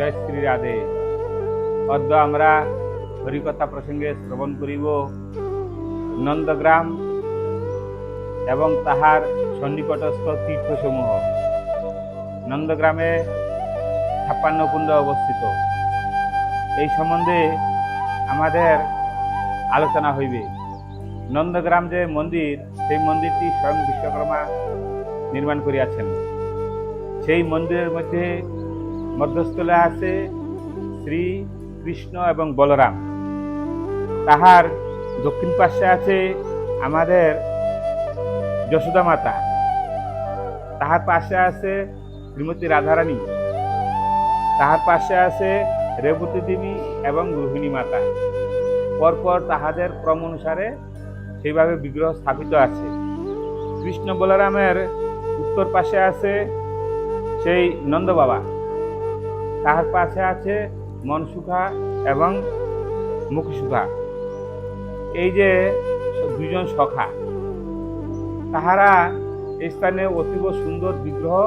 জয় শ্রী রাধে। অদ্য আমরা হরিকথা প্রসঙ্গে শ্রবণ করিব। নন্দগ্রাম এবং তাহার সন্নিকটস্থ তীর্থসমূহ। নন্দগ্রামে ছাপ্পান্ন কুণ্ড অবস্থিত। এই সম্বন্ধে আমাদের আলোচনা হইবে। নন্দগ্রাম যে মন্দির, সেই মন্দিরটি স্বয়ং বিশ্বকর্মা নির্মাণ করিয়াছেন। সেই মন্দিরের মধ্যে মধ্যস্থলে আছে শ্রী কৃষ্ণ এবং বলরাম। তাহার দক্ষিণ পাশে আছে আমাদের যশোদা মাতা। তাহার পাশে আছে শ্রীমতী রাধারানী। তাহার পাশে আছে রেবতী দেবী এবং গৃহিণী মাতা। পরপর তাহাদের ক্রম অনুসারে সেইভাবে বিগ্রহ স্থাপিত আছে। কৃষ্ণ বলরামের উত্তর পাশে আছে সেই নন্দ বাবা। তাহার পাশে আছে মনসুখা এবং মুখসুখা। এই যে দুজন সখা, তাহারা স্থানে অতীব সুন্দর বিগ্রহ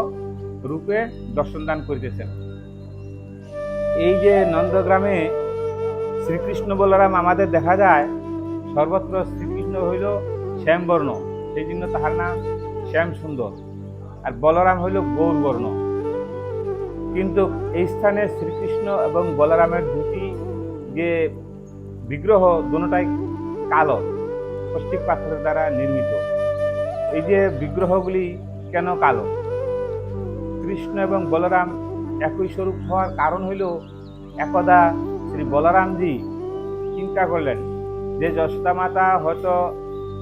রূপে দর্শন দান করিতেছেন। এই যে নন্দগ্রামে শ্রীকৃষ্ণ বলরাম আমাদের দেখা যায়, সর্বত্র শ্রীকৃষ্ণ হইল শ্যামবর্ণ, সেই জন্য তাহার নাম শ্যাম সুন্দর আর বলরাম হইল গৌরবর্ণ। কিন্তু এই স্থানে শ্রীকৃষ্ণ এবং বলরামের দুটি যে বিগ্রহ, দুটাই কালো পৌষ্টিক পাথরের দ্বারা নির্মিত। এই যে বিগ্রহগুলি কেন কালো? কৃষ্ণ এবং বলরাম একই স্বরূপ হওয়ার কারণ হইল একদা শ্রী বলরামজি চিন্তা করলেন যে যশোদা মাতা হয়তো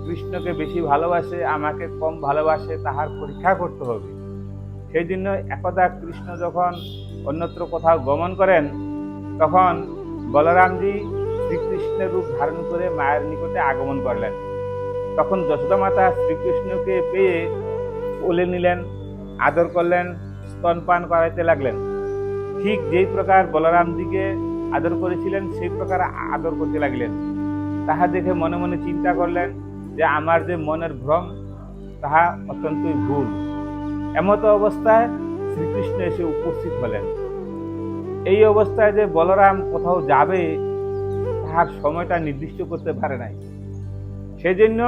কৃষ্ণকে বেশি ভালোবাসে, আমাকে কম ভালোবাসে, তাহার পরীক্ষা করতে হবে। সেই জন্য একদা কৃষ্ণ যখন অন্যত্র কোথাও গমন করেন, তখন বলরামজি শ্রীকৃষ্ণের রূপ ধারণ করে মায়ের নিকটে আগমন করলেন। তখন যশোদা মাতা শ্রীকৃষ্ণকে পেয়ে কোলে নিলেন, আদর করলেন স্তনপান করাইতে লাগলেন। ঠিক যেই প্রকার বলরামজিকে আদর করেছিলেন, সেই প্রকার আদর করতে লাগলেন। তাহা দেখে মনে মনে চিন্তা করলেন যে, আমার যে মনের ভ্রম, তাহা অত্যন্তই ভুল। এমতো অবস্থায় শ্রীকৃষ্ণ এসে উপস্থিত হলেন। এই অবস্থায় যে বলরাম কোথাও যাবে, তাহার সময়টা নির্দিষ্ট করতে পারে নাই। সেজন্য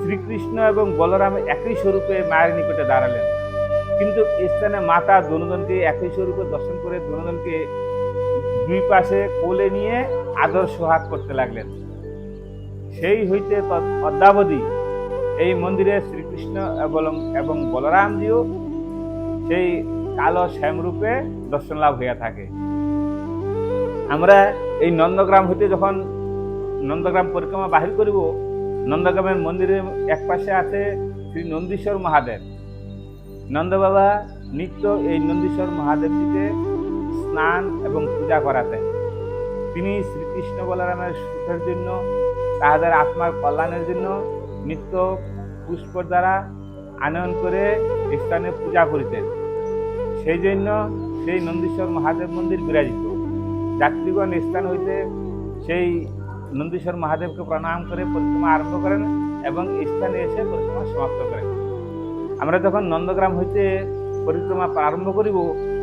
শ্রীকৃষ্ণ এবং বলরাম একই স্বরূপে মায়ের নিকটে দাঁড়ালেন। কিন্তু স্থানে মাতা দনুদনকে একই স্বরূপে দর্শন করে দনুদনকে দুই পাশে কোলে নিয়ে আদর সোহাগ করতে লাগলেন। সেই হইতে অদ্যাবধি এই মন্দিরে শ্রীকৃষ্ণ এবং এবং বলরামজিও সেই কালো শ্যামরূপে দর্শন লাভ হইয়া থাকে। আমরা এই নন্দগ্রাম হইতে যখন নন্দগ্রাম পরিক্রমা বাহির করিব, নন্দগ্রামের মন্দিরের এক পাশে আছে শ্রী নন্দীশ্বর মহাদেব। নন্দবাবা নিত্য এই নন্দীশ্বর মহাদেবজিকে স্নান এবং পূজা করাতেন। তিনি শ্রীকৃষ্ণ বলরামের সুখের জন্য, তাহাদের আত্মার কল্যাণের জন্য নিত্য পুষ্পর দ্বারা আনয়ন করে স্থানে পূজা করিতেন। সেই জন্য সেই নন্দীশ্বর মহাদেব মন্দির বিরাজিত। যাত্রীগণ স্থান হইতে সেই নন্দীশ্বর মহাদেবকে প্রণাম করে পরিক্রমা আরম্ভ করেন এবং স্থানে এসে পরিক্রমা সমাপ্ত করেন। আমরা যখন নন্দগ্রাম হইতে পরিক্রমা আরম্ভ করিব,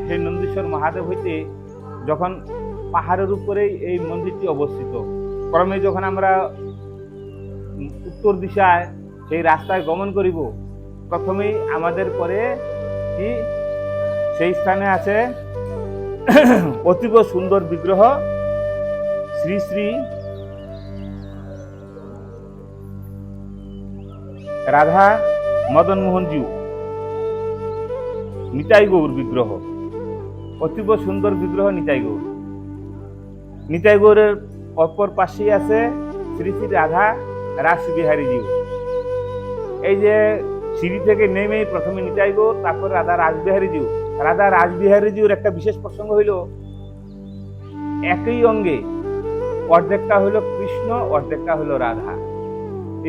সেই নন্দীশ্বর মহাদেব হইতে যখন পাহাড়ের উপরেই এই মন্দিরটি অবস্থিত, ক্রমে যখন আমরা উত্তর দিশায় সেই রাস্তায় গমন করিব। প্রথমেই আমাদের পরে কি? সেই স্থানে আছে অতীব সুন্দর বিগ্রহ, শ্রী শ্রী রাধা মদন মোহনজিউ নিতাই গৌর বিগ্রহ। অতীব সুন্দর বিগ্রহ নিতাই গৌর। নিতাই গৌরের অপর পাশেই আছে শ্রী শ্রী রাধা রাসবিহারীজিউ এই যে সিঁড়ি থেকে নেমেই প্রথমে নিতাই গৌর তারপর রাধা রাসবিহারীজিউ রাধা রাসবিহারীজিউর একটা বিশেষ প্রসঙ্গ হইল, একই অঙ্গে অর্ধেকটা হলো কৃষ্ণ, অর্ধেকটা হলো রাধা।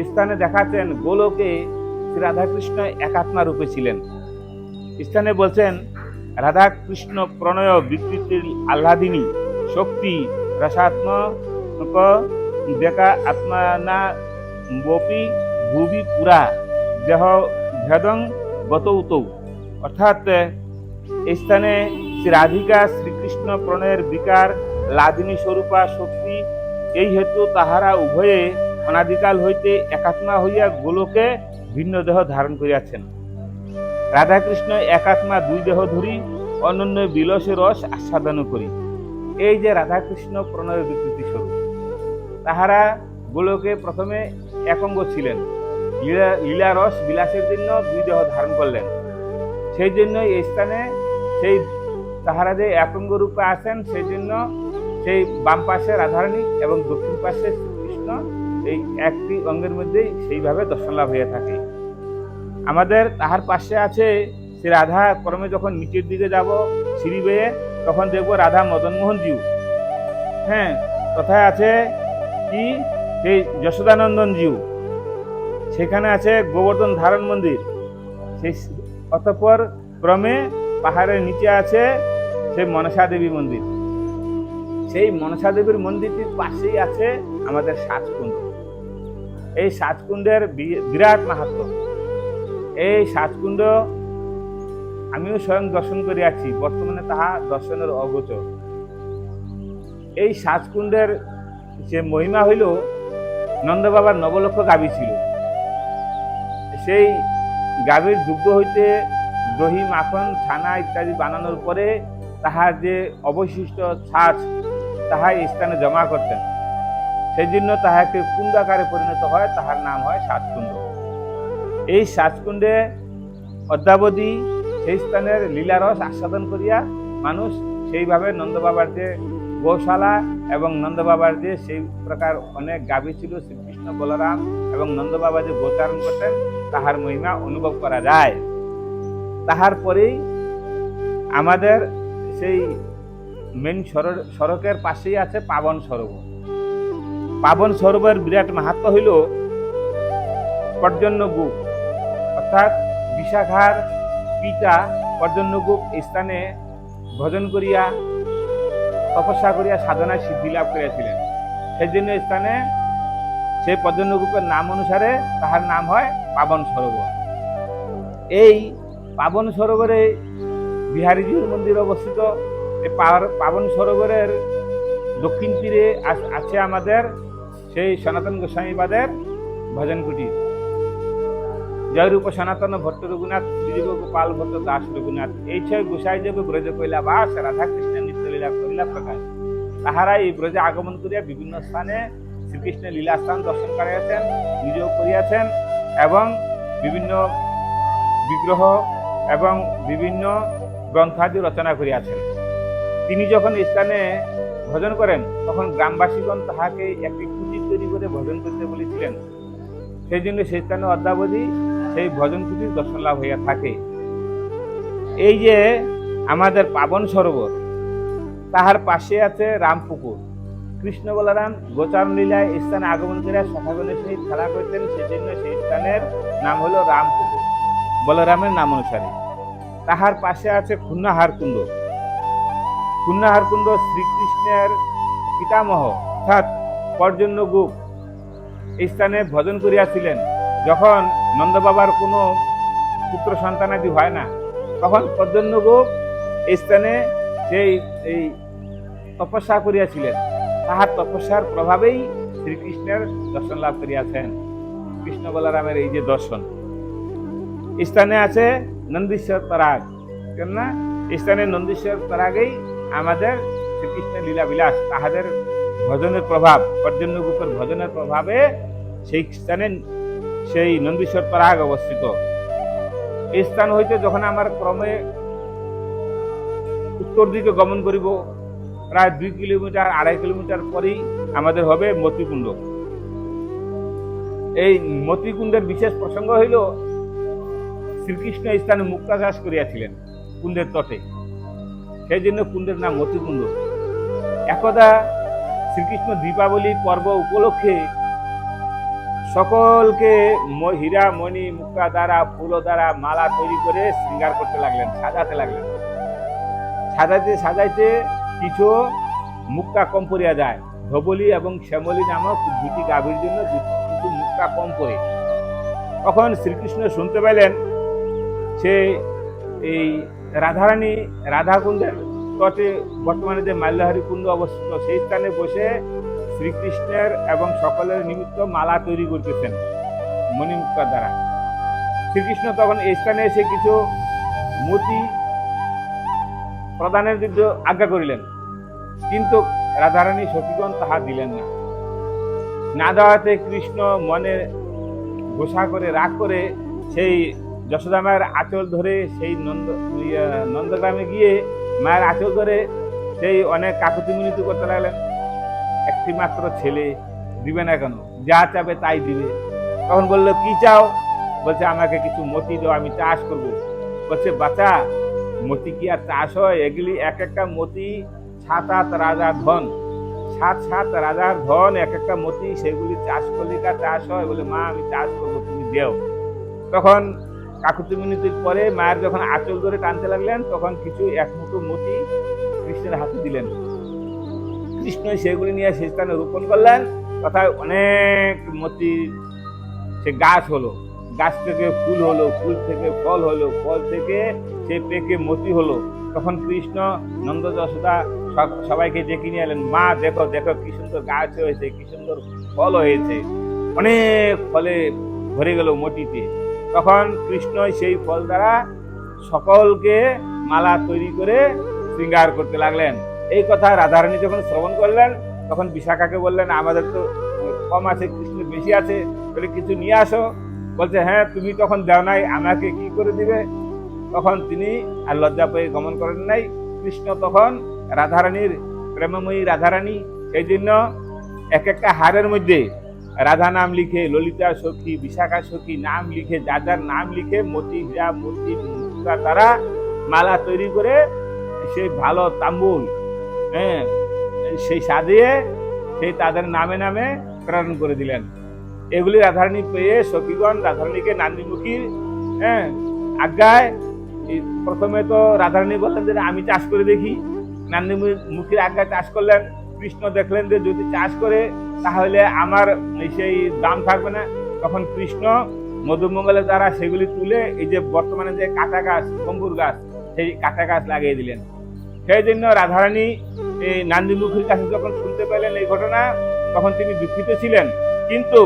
স্থানে দেখাচ্ছেন গোলকে শ্রী রাধা কৃষ্ণ একাত্মা রূপে ছিলেন। স্থানে বলছেন, রাধা কৃষ্ণ প্রণয় বিকৃতির আহ্লাদিনী, শক্তি রসাত্মক দেখা আত্মানা বপি ভুবি পুরা। দেহ ভেদং গত উতৌ অর্থাৎ এই স্থানে শ্রী রাধিকা শ্রীকৃষ্ণ প্রণয়ের বিকার লাদিনী স্বরূপা শক্তি এই হেতু তাহারা উভয়ে অনাদিকাল হইতে একাত্মা হইয়া গোলকে ভিন্ন দেহ ধারণ করিয়াছেন রাধাকৃষ্ণ একাত্মা দুই দেহ ধরি অনন্য বিলসে রস আস্বাদন করি এই যে রাধাকৃষ্ণ প্রণয়ের বিকৃতি স্বরূপ, তাহারা গোলকে প্রথমে একঙ্গ ছিলেন। লীলা লীলা রস বিলাসের জন্য দুই দেহ ধারণ করলেন। সেই জন্য এই স্থানে সেই তাহারা যে একঙ্গ রূপে আছেন সেই জন্য সেই বাম পাশে রাধারানী এবং দক্ষিণ পাশে শ্রীকৃষ্ণ এই একটি অঙ্গের মধ্যেই সেইভাবে দর্শন লাভ হয়ে থাকে। আমাদের তাহার পাশে আছে সে রাধা। ক্রমে যখন নিচের দিকে যাব সিঁড়ি বেয়ে, তখন দেখব রাধা মদনমোহন জিউ। হ্যাঁ কথায় আছে কি? সেই যশোদানন্দন জিউ। সেখানে আছে গোবর্ধন ধারণ মন্দির। সেই অতঃপর ক্রমে পাহাড়ের নিচে আছে সেই মনসা দেবী মন্দির। সেই মনসা দেবীর মন্দিরটির পাশেই আছে আমাদের সাজকুণ্ড। এই সাজকুণ্ডের বিরাট মাহাত্ম। এই সাজকুণ্ড আমিও স্বয়ং দর্শন করিয়াছি বর্তমানে তাহা দর্শনের অগোচর। এই সাজকুণ্ডের যে মহিমা হইল নন্দবাবার নবলক্ষ গাভী ছিল। সেই গাভীর দুগ্ধ হইতে দহি মাখন, ছানা ইত্যাদি বানানোর পরে তাহার যে অবশিষ্ট ছাঁচ, তাহা স্থানে জমা করতেন। সেই জন্য তাহাকে কুণ্ডাকারে পরিণত হয়, তাহার নাম হয় সাতকুণ্ড। এই সাতকুণ্ডে অদ্যাবধি সেই স্থানের লীলারস আস্বাদন করিয়া মানুষ সেইভাবে নন্দবাবার যে গৌশালা এবং নন্দবাবার যে সেই প্রকার অনেক গাভী ছিল শ্রীকৃষ্ণ বলরাম এবং নন্দবাবা যে গোচারণ করতেন, তাহার মহিমা অনুভব করা যায়। তাহার পরেই আমাদের সেই মেন সড়কের পাশেই আছে পাবন সরোবর। পাবন সরোবর বিরাট মাহাত্ম হইল পর্জন্যগুপ অর্থাৎ বিশাখার পিতা পর্জন্যগুপ স্থানে ভজন করিয়া, তপস্যা করিয়া সাধনায় সিদ্ধি লাভ করিয়াছিলেন। সেই জন্য স্থানে সেই পর্জন্যগুপের নাম অনুসারে তাহার নাম হয় পাবন সরোবর। এই পাবন সরোবরে বিহারীজির মন্দির অবস্থিত। এই পাবন সরোবরের দক্ষিণ তীরে আছে আমাদের সেই সনাতন গোস্বামীবাদের ভজন কুটির। জয়রূপ সনাতন ভট্ট রঘুনাথ শ্রীজীব গোপাল ভট্ট দাস রঘুনাথ এই ছয় গোসাই দেব ব্রজ কইলা বাস রাধাকৃষ্ণ নিত্যলীলা করিলা প্রকাশ তাহারা এই ব্রজে আগমন করিয়া বিভিন্ন স্থানে শ্রীকৃষ্ণের লীলা স্থান দর্শন করিয়াছেন নিজেও করিয়াছেন এবং বিভিন্ন বিগ্রহ এবং বিভিন্ন গ্রন্থাদি রচনা করিয়াছেন। তিনি যখন স্থানে ভজন করেন, তখন গ্রামবাসীগণ তাহাকে একটি কুটির তৈরি করে ভজন করতে বলেছিলেন। সেই জন্য সেই স্থানে অদ্যাবধি সেই ভজন কুটির দর্শন লাভ হইয়া থাকে। এই যে আমাদের পাবন সরোবর, তাহার পাশে আছে রামপুকুর। কৃষ্ণ বলরাম গোচারণ লীলায় স্থানে আগমন করে সখাগণের সহিত খেলা করতেন। সেই জন্য সেই স্থানের নাম হলো রামপুকুর বলরামের নাম অনুসারে। তাহার পাশে আছে খুন্নাহার কুণ্ড। খুন্নাহার কুণ্ড শ্রীকৃষ্ণের পিতামহ অর্থাৎ পর্জন্য গুপ এই স্থানে ভজন করিয়াছিলেন। যখন নন্দবাবার কোনো পুত্র সন্তানাদি হয় না, তখন পর্জন্য গুপ এই স্থানে সেই এই তপস্যা করিয়াছিলেন। তাহার তপস্যার প্রভাবেই শ্রীকৃষ্ণের দর্শন লাভ করিয়াছেন। কৃষ্ণ বলরামের এই যে দর্শন। স্থানে আছে নন্দীশ্বর তরাগ কেননা স্থানে নন্দীশ্বর তরাগেই আমাদের শ্রীকৃষ্ণের লীলা বিলাস তাহাদের ভজনের প্রভাব পর্জন্যগুপের ভজনের প্রভাবে সেই স্থানে সেই নন্দীশ্বর তরাগ অবস্থিত। এই স্থান হইতে যখন আমার ক্রমে উত্তর দিকে গমন করিব প্রায় দুই কিলোমিটার, আড়াই কিলোমিটার পরেই আমাদের হবে মতিকুণ্ড। এই মতিকুণ্ডের বিশেষ প্রসঙ্গ হইল, শ্রীকৃষ্ণ স্থানে মুক্তা চাষ করিয়াছিলেন কুণ্ডের তটে। সেই জন্য কুণ্ডের নাম মতিকুণ্ড। একদা শ্রীকৃষ্ণ দীপাবলি পর্ব উপলক্ষে সকলকে হীরা, মণি, মুক্তা দ্বারা, ফুল দ্বারা মালা তৈরি করে শৃঙ্গার করতে লাগলেন, সাজাতে লাগলেন। সাজাইতে সাজাইতে কিছু মুক্তা কম পড়িয়া যায়। ধবলি এবং শ্যামলি নামক দুটি গাভীর জন্য কিছু মুক্তা কম পড়ে। তখন শ্রীকৃষ্ণ শুনতে পেলেন সে এই রাধারানী রাধাকুণ্ডের তটে বর্তমানে যে মাল্যহারি কুণ্ড অবস্থিত, সেই স্থানে বসে শ্রীকৃষ্ণের এবং সকলের নিমিত্ত মালা তৈরি করতেছেন মণিমুক্তার দ্বারা। শ্রীকৃষ্ণ তখন এই স্থানে এসে কিছু মতি প্রদানের যুদ্ধ আজ্ঞা করিলেন কিন্তু রাধারানী সখীগণ তাহা দিলেন না। না দেওয়াতে কৃষ্ণ মনে ঘোষা করে রাগ করে সেই যশোদা মায়ের আঁচল ধরে সেই নন্দ ইয়া, নন্দগ্রামে গিয়ে মায়ের আঁচল ধরে সেই অনেক কাকুতি মিনতি করতে লাগলেন। একটি মাত্র ছেলে দিবে না কেন? যা চাবে তাই দিবে। তখন বলল কি চাও? বলছে আমাকে কিছু মতি দাও আমি চাষ করব। বলছে বাচ্চা মতি কি আর চাষ হয়? এগুলি এক একটা মতি, সাত আট রাজার ধন। সাত সাত রাজার ধন, এক একটা মতি, সেগুলি চাষ করলে কার চাষ হয়? বলে, মা, আমি চাষ করব, তুমি দেও। তখন কাকুতি মিনতির পরে মায়ের যখন আঁচল ধরে টানতে লাগলেন, তখন কিছু এক মুঠো মতি কৃষ্ণের হাতে দিলেন। কৃষ্ণ সেগুলি নিয়ে সেই স্থানে রোপণ করলেন। তথা অনেক মতি, সে গাছ হলো। গাছ থেকে ফুল হলো, ফুল থেকে ফল হলো। ফল থেকে সে পেকে মতি হলো। তখন কৃষ্ণ নন্দ যশোদা সব- সবাইকে ডেকে নিয়ে এলেন, মা, দেখো দেখো কি সুন্দর গাছ হয়েছে, কি সুন্দর ফল হয়েছে। অনেক ফলে ভরে গেল মটিতে। তখন কৃষ্ণ সেই ফল দ্বারা সকলকে মালা তৈরি করে শৃঙ্গার করতে লাগলেন। এই কথা রাধারানী যখন শ্রবণ করলেন, তখন বিশাখাকে বললেন, আমাদের তো কম আছে, কৃষ্ণ বেশি আছে বলে কিছু নিয়ে আসো। বলছে হ্যাঁ তুমি তখন দাও নাই, আমাকে কি করে দিবে? তখন তিনি আর লজ্জা পেয়ে গমন করেন নাই। কৃষ্ণ তখন রাধারানীর প্রেমময়ী রাধারানী, সেই জন্য এক একটা হারের মধ্যে রাধা নাম লিখে, ললিতা সখী, বিশাখা সখী নাম লিখে যার যার নাম লিখে মতি হীরা মতি মুক্তা তারা মালা তৈরি করে সেই ভালো তাম্বুল হ্যাঁ সেই সাজিয়ে সেই তাদের নামে নামে প্রেরণ করে দিলেন। এগুলি রাধারানী পেয়ে সখীগণ, রাধারানীকে নান্দিমুখী হ্যাঁ আজ্ঞায় প্রথমে তো রাধারানী বললেন যে আমি চাষ করে দেখি। নান্দি মুখীর আজ্ঞায় চাষ করলেন। কৃষ্ণ দেখলেন যে, যদি চাষ করে, তাহলে আমার সেই দাম থাকবে না। তখন কৃষ্ণ মধুমঙ্গলের দ্বারা সেগুলি তুলে, এই যে বর্তমানে যে কাঁটা গাছ কম্বুর গাছ, সেই কাঁটা গাছ লাগিয়ে দিলেন। সেই জন্য রাধারানী এই নান্দিমুখীর কাছে যখন শুনতে পেলেন এই ঘটনা, তখন তিনি দুঃখিত ছিলেন। কিন্তু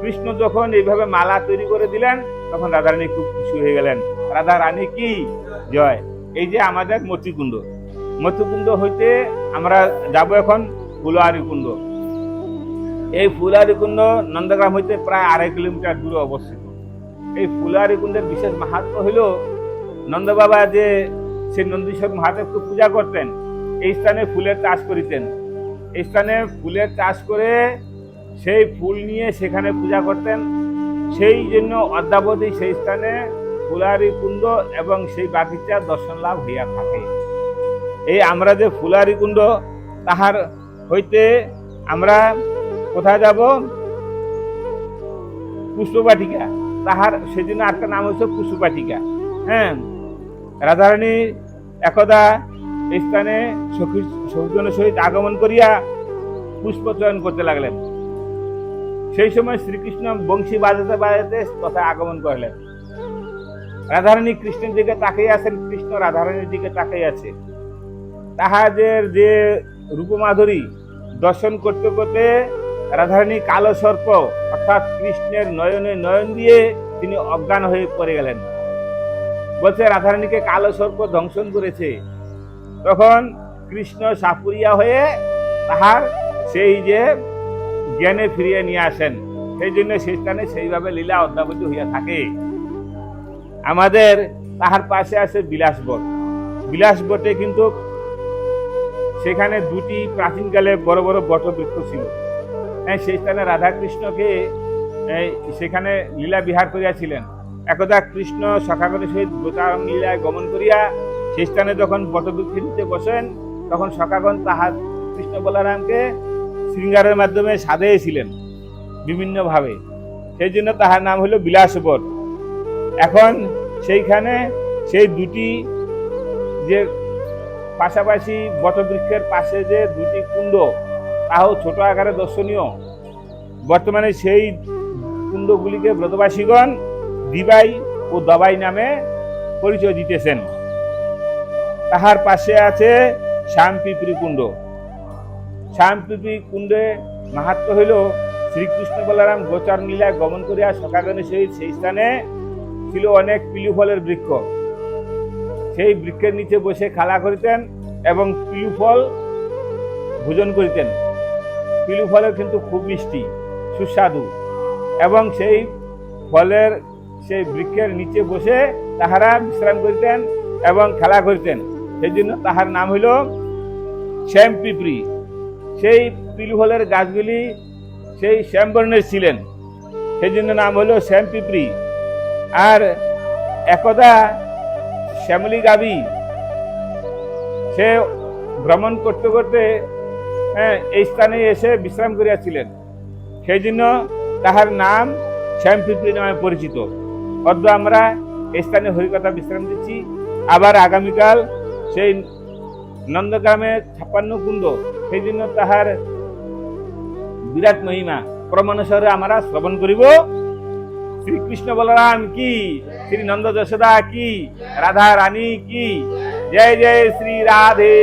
কৃষ্ণ যখন এইভাবে মালা তৈরি করে দিলেন, তখন রাধারানী খুব খুশি হয়ে গেলেন। রাধা রানী কি? জয়। এই যে আমাদের মতিকুণ্ড। মতিকুণ্ড হইতে আমরা যাব এখন ফুলহারি কুণ্ড। এই ফুলহারি কুণ্ড নন্দগ্রাম হইতে প্রায় আড়াই কিলোমিটার দূরে অবস্থিত। এই ফুলহারি কুণ্ডের বিশেষ মাহাত্ম হইল নন্দবাবা যে সেই নন্দীশ্বর মহাদেবকে পূজা করতেন, এই স্থানে ফুলের চাষ করিতেন। এই স্থানে ফুলের চাষ করে সেই ফুল নিয়ে সেখানে পূজা করতেন। সেই জন্য অদ্যাবধি সেই স্থানে ফুলারি কুণ্ড এবং সেই বাগিচা দর্শন লাভ হইয়া থাকে। এই আমরা যে ফুলারি কুণ্ড, তাহার হইতে আমরা কোথায় যাব? পুষ্পবাটিকা। তাহার সেদিন আরেকটা নাম হচ্ছে পুষ্পবাটিকা। হ্যাঁ রাধারানী একদা এই স্থানে সখী সখীজনের সহিত আগমন করিয়া পুষ্প চয়ন করতে লাগলেন। সেই সময় শ্রীকৃষ্ণ বংশী বাজাতে বাজাতে তথা আগমন করলেন। রাধারানী কৃষ্ণের দিকে তাকিয়ে আছেন, কৃষ্ণ রাধারানীর দিকে তাকিয়ে আছে। তাহাদের যে রূপমাধুরী দর্শন করতে করতে রাধারানী কালো সর্প অর্থাৎ কৃষ্ণের নয়নে নয়ন দিয়ে তিনি অজ্ঞান হয়ে পড়ে গেলেন। বলছে, রাধারানীকে কালো সর্প দংশন করেছে। তখন কৃষ্ণ সাপুরিয়া হয়ে তাহার সেই যে জ্ঞানে ফিরিয়ে নিয়ে আসেন। সেই জন্য সেই স্থানে সেইভাবে লীলা অদ্যাবধি হইয়া থাকে। আমাদের তাহার পাশে আছে বিলাসবট বিলাসবটে কিন্তু সেখানে দুটি প্রাচীনকালে বড় বড় বটবৃক্ষ ছিল। হ্যাঁ সেই স্থানে রাধাকৃষ্ণকে সেখানে লীলা বিহার করিয়াছিলেন। একদা কৃষ্ণ সখাগণের সহিত গোচারণ লীলায় গমন করিয়া সেই স্থানে যখন বটবৃক্ষ নিতে বসেন, তখন সখাগণ তাহার কৃষ্ণ বলারামকে শৃঙ্গারের মাধ্যমে সাজিয়েছিলেন বিভিন্নভাবে সেই জন্য তাহার নাম হলো বিলাসবট এখন সেইখানে সেই দুটি যে পাশাপাশি বটবৃক্ষের পাশে যে দুটি কুণ্ড, তাও ছোট আকারে দর্শনীয়। বর্তমানে সেই কুণ্ডগুলিকে ব্রতবাসীগণ দিবাই ও দবাই নামে পরিচয় দিতেছেন। তাহার পাশে আছে শ্যামপিপরি কুণ্ড। শ্যামপিপরি কুণ্ডে মাহাত্ম হইল, শ্রীকৃষ্ণ বলরাম গোচর লীলায় গমন করিয়া সকাগণের সহিত সেই স্থানে ছিল অনেক পিলু ফলের বৃক্ষ। সেই বৃক্ষের নিচে বসে খেলা করিতেন এবং পিলু ফল ভোজন করিতেন। পিলু ফলের কিন্তু খুব মিষ্টি, সুস্বাদু এবং সেই ফলের সেই বৃক্ষের নিচে বসে তাহারা বিশ্রাম করিতেন এবং খেলা করিতেন। সেই জন্য তাহার নাম হইল শ্যাম পিপরি সেই পিলু ফলের গাছগুলি সেই শ্যামবর্ণের ছিলেন। সেই জন্য নাম হলো শ্যাম পিপরি আর একদা শ্যামলি গাবি, সে ভ্রমণ করতে করতে হ্যাঁ এই স্থানে এসে বিশ্রাম করিয়াছিলেন। সেই জন্য তাহার নাম শ্যামপিপরি নামে পরিচিত। অদ্য আমরা এই স্থানে হরিকথা বিশ্রাম দিচ্ছি। আবার আগামীকাল সেই নন্দগ্রামে ছাপ্পান্ন কুণ্ড সেই জন্য তাহার বিরাট মহিমা। ক্রমানুসারে আমরা শ্রবণ করিব। শ্রীকৃষ্ণ বলরাম কি? শ্রী নন্দ যশোদা কি? রাধা রানী কি? জয় জয় শ্রী রাধে